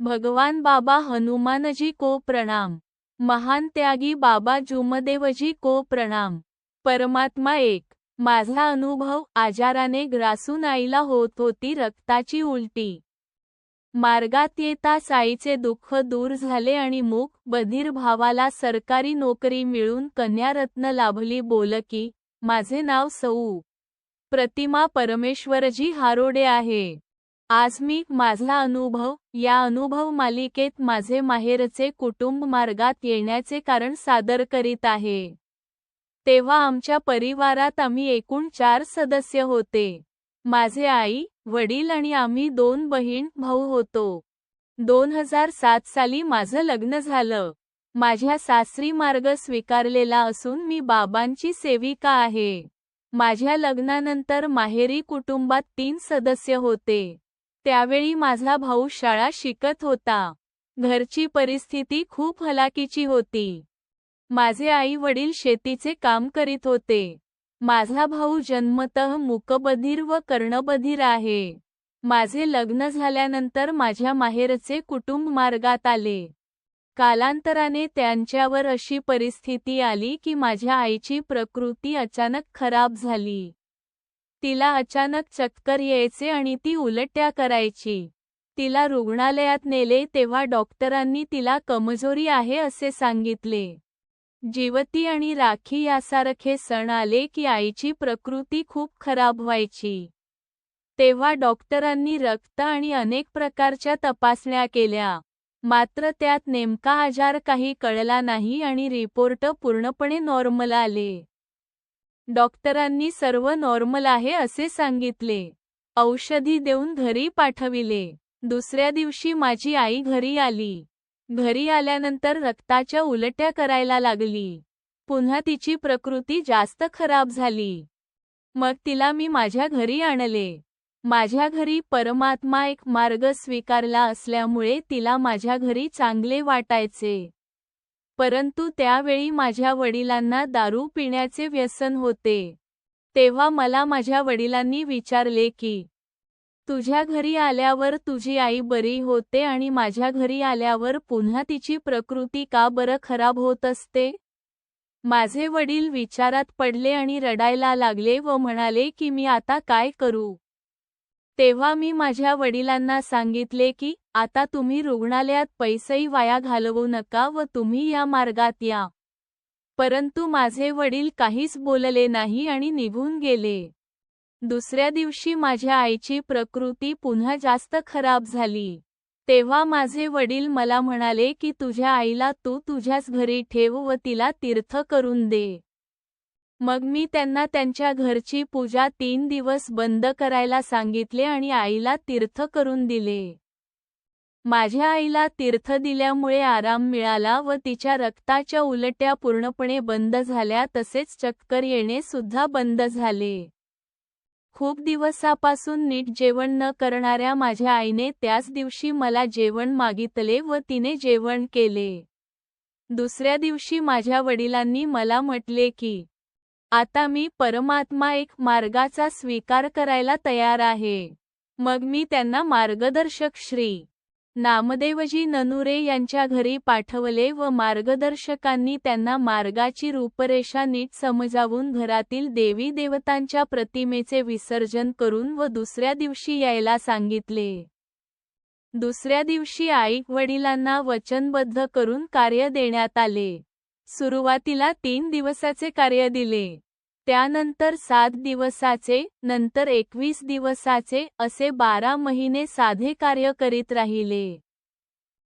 भगवान बाबा हनुमानजी को प्रणाम. महान त्यागी बाबा जुमदेवजी को प्रणाम. परमात्मा एक माझा अनुभव आजाराने ग्रासून आईला होत होती रक्ताची उलटी. मार्गात येता साईचे दुःख दूर झाले आणि मूक बधीर भावाला सरकारी नोकरी मिळून कन्यारत्न लाभली बोलकी माझे नाव सौ प्रतिमा परमेश्वरजी हारोडे आहे. आज मी माझा अनुभव या अनुभव मालिकेत माझे माहेरचे कुटुंब मार्गात येण्याचे कारण सादर करीत आहे. तेव्हा आमच्या परिवारात आम्ही एकूण चार सदस्य होते. माझे आई वडील आणि आम्ही दोन बहीण भाऊ होतो. दोन हजार सात साली माझं लग्न झालं. माझ्या सासरी मार्ग स्वीकारलेला असून मी बाबांची सेविका आहे. माझ्या लग्नानंतर माहेरी कुटुंबात तीन सदस्य होते. त्यावेळी माझा भाऊ शाळा शिकत होता. घरची परिस्थिती खूप हलाकीची होती. माझे आई वडील शेतीचे काम करीत होते. माझा भाऊ जन्मतः मुकबधीर व कर्णबधीर आहे. माझे लग्न झाल्यानंतर माझ्या माहेरचे कुटुंब मार्गात आले. कालांतराने त्यांच्यावर अशी परिस्थिती आली की माझ्या आईची प्रकृती अचानक खराब झाली. तिला अचानक चक्कर यायचे आणि ती उलट्या करायची. तिला रुग्णालयात नेले तेव्हा डॉक्टरांनी तिला कमजोरी आहे असे सांगितले. जीवती आणि राखी यासारखे सण आले की आईची प्रकृती खूप खराब व्हायची. तेव्हा डॉक्टरांनी रक्त आणि अनेक प्रकारच्या तपासण्या केल्या. मात्र त्यात नेमका आजार काही कळला नाही आणि रिपोर्ट पूर्णपणे नॉर्मल आले. डॉक्टरांनी सर्व नॉर्मल आहे असे सांगितले. औषधी देऊन घरी पाठविले. दुसऱ्या दिवशी माझी आई घरी आली. घरी आल्यानंतर रक्ताच्या उलट्या करायला लागली. पुन्हा तिची प्रकृती जास्त खराब झाली. मग तिला मी माझ्या घरी आणले. माझ्या घरी परमात्मा एक मार्ग स्वीकारला असल्यामुळे तिला माझ्या घरी चांगले वाटायचे. परंतु त्यावेळी माझ्या वडिलांना दारू पिण्याचे व्यसन होते. तेव्हा मला माझ्या वडिलांनी विचारले की तुझ्या घरी आल्यावर तुझी आई बरी होते आणि माझ्या घरी आल्यावर पुन्हा तिची प्रकृती का बरं खराब होत असते माझे वडील विचारात पडले आणि रडायला लागले व म्हणाले की मी आता काय करू? तेव्हा मी माझ्या वडिलांना सांगितले की आता तुम्ही रुग्णालयात पैसेही वाया घालवू नका व तुम्ही या मार्गात या. परंतु माझे वडील काहीच बोलले नाही आणि निघून गेले. दुसऱ्या दिवशी माझ्या आईची प्रकृती पुन्हा जास्त खराब झाली. तेव्हा माझे वडील मला म्हणाले की तुझ्या आईला तू तुझ्याच घरी ठेव व तिला तीर्थ करून दे. मग मी त्यांना त्यांच्या घरची पूजा तीन दिवस बंद करायला सांगितले आणि आईला तीर्थ करून दिले. माझ्या आईला तीर्थ दिल्यामुळे आराम मिळाला व तिच्या रक्ताच्या उलट्या पूर्णपणे बंद झाल्या तसेच चक्कर येणे सुद्धा बंद झाले. खूप दिवसापासून नीट जेवण न करणाऱ्या माझ्या आईने त्याच दिवशी मला जेवण मागितले व तिने जेवण केले. दुसऱ्या दिवशी माझ्या वडिलांनी मला म्हटले की आता मी परमात्मा एक मार्गाचा स्वीकार करायला तयार आहे. मग मी त्यांना मार्गदर्शक श्री. नामदेवजी ननुरे यांच्या घरी पाठवले व मार्गदर्शकांनी त्यांना मार्गाची रूपरेषा नीट समजावून घरातील देवी देवतांच्या प्रतिमेचे विसर्जन करून व दुसऱ्या दिवशी यायला सांगितले. दुसऱ्या दिवशी आई वडिलांना वचनबद्ध करून कार्य देण्यात आले. सुरुवातीला तीन दिवसाचे कार्य दिले. त्यानंतर सात दिवसाचे नंतर एकवीस दिवसाचे असे बारा महिने साधे कार्य करीत राहिले.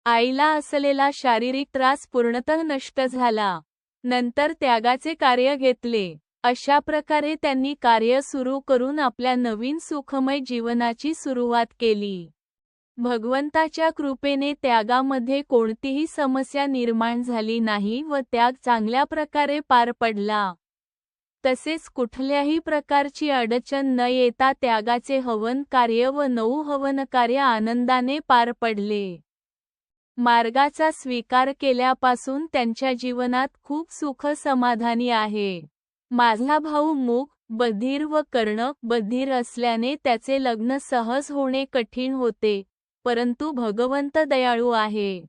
आईला असलेला शारीरिक त्रास पूर्णतः नष्ट झाला. नंतर त्यागाचे कार्य घेतले. अशा प्रकारे त्यांनी कार्य सुरू करून आपल्या नवीन सुखमय जीवनाची सुरुवात केली. भगवंताच्या कृपेने त्यागामध्ये कोणतीही समस्या निर्माण झाली नाही व त्याग चांगल्या प्रकारे पार पडला. तसेच कुठल्याही प्रकारची अडचण न येता त्यागाचे हवन कार्य व नऊ हवन कार्य आनंदाने पार पडले. मार्गाचा स्वीकार केल्यापासून त्यांच्या जीवनात खूप सुख समाधानी आहे. माझा भाऊ मूक बधीर व कर्ण बधीर असल्याने त्याचे लग्न सहज होणे कठीण होते. परंतु भगवंत दयाळू आहे.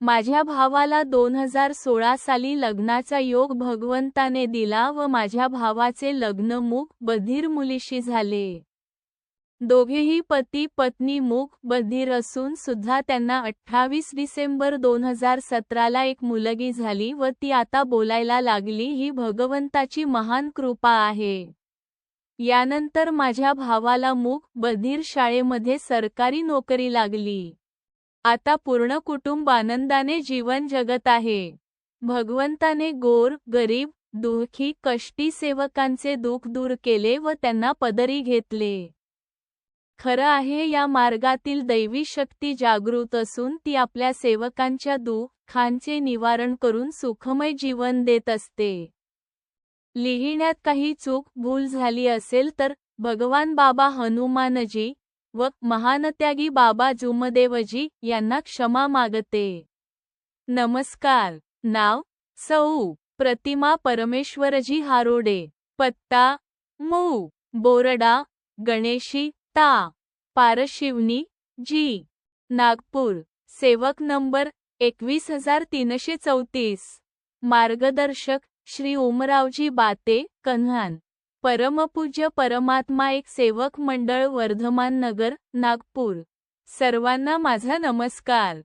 माझ्या भावाला दोन हजार सोळा साली लग्नाचा योग भगवंताने दिला व माझ्या भावाचे लग्न मूक बधीर मुलीशी झाले. दोघेही पती पत्नी मूक बधीर असून सुद्धा त्यांना अठ्ठावीस डिसेंबर दोन हजार सतराला एक मुलगी झाली व ती आता बोलायला लागली ही भगवंताची महान कृपा आहे. यानंतर माझ्या भावाला मूक बधीर शाळेमध्ये सरकारी नोकरी लागली. आता पूर्ण कुटुंब आनंदाने जीवन जगत आहे. भगवंताने गोर गरीब दुःखी कष्टी सेवकांचे दुःख दूर केले व त्यांना पदरी घेतले. खरं आहे या मार्गातील दैवी शक्ती जागृत असून ती आपल्या सेवकांच्या दुःखांचे निवारण करून सुखमय जीवन देत असते. लिहिण्यात काही चूक भूल झाली असेल तर भगवान बाबा हनुमानजी व महानत्यागी बाबा जुमदेवजी यांना क्षमा मागते. नमस्कार. नाव सौ प्रतिमा परमेश्वरजी हारोडे. पत्ता मऊ बोरडा गणेशी ता पारशिवनी जी नागपूर. सेवक नंबर एकवीस हजार तीनशे चौतीस. मार्गदर्शक श्री ओमरावजी बाते कन्हान. परमपूज्य परमात्मा एक सेवक मंडळ वर्धमान नगर नागपूर. सर्वांना माझा नमस्कार.